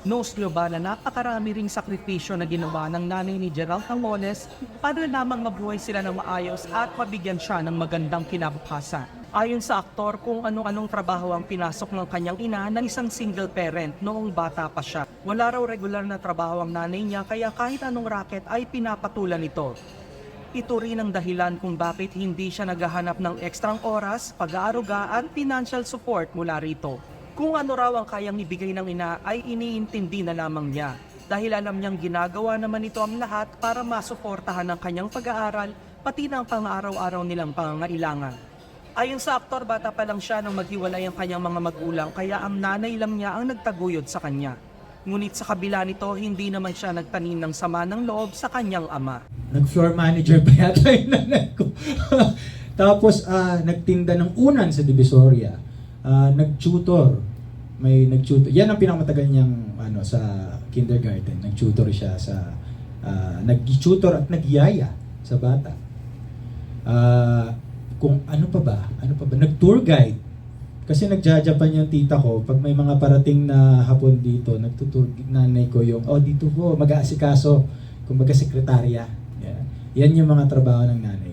Knows nyo ba na napakarami ring sakripisyo na ginawa ng nanay ni Gerald Tangones para lamang mabuhay sila ng maayos at mabigyan siya ng magandang kinabukasan. Ayon sa aktor kung ano-anong trabaho ang pinasok ng kanyang ina ng isang single parent noong bata pa siya. Wala raw regular na trabaho ang nanay niya kaya kahit anong racket ay pinapatulan ito. Ito rin ang dahilan kung bakit hindi siya naghahanap ng ekstrang oras, pag-aaruga at financial support mula rito. Kung ano raw ang kayang ibigay ng ina ay iniintindi na lamang niya dahil alam niyang ginagawa naman ito ang lahat para masuportahan ang kanyang pag-aaral pati ng pang-araw-araw nilang pangangailangan. Ayon sa aktor, bata pa lang siya nang maghiwalay ang kanyang mga magulang kaya ang nanay lang niya ang nagtaguyod sa kanya. Ngunit sa kabila nito, hindi naman siya nagtanim ng sama ng loob sa kanyang ama. Nag-floor manager pa yata yung nanay ko. Tapos, ah, nagtinda ng unan sa Divisoria. Ah, nag-tutor. May nag-tutor. Yan ang pinakamatagal niyang ano, sa kindergarten. Nag-tutor siya sa... ah, nag-tutor at nagyaya sa bata. Ah, kung ano pa ba? Ano pa ba? Nag-tour guide. Kasi nagja-Japan yung tita ko, pag may mga parating na hapon dito, nagtutur nanay ko yung, oh dito po, mag-aasikaso, kumbaga sekretarya. Yan. Yan yung mga trabaho ng nanay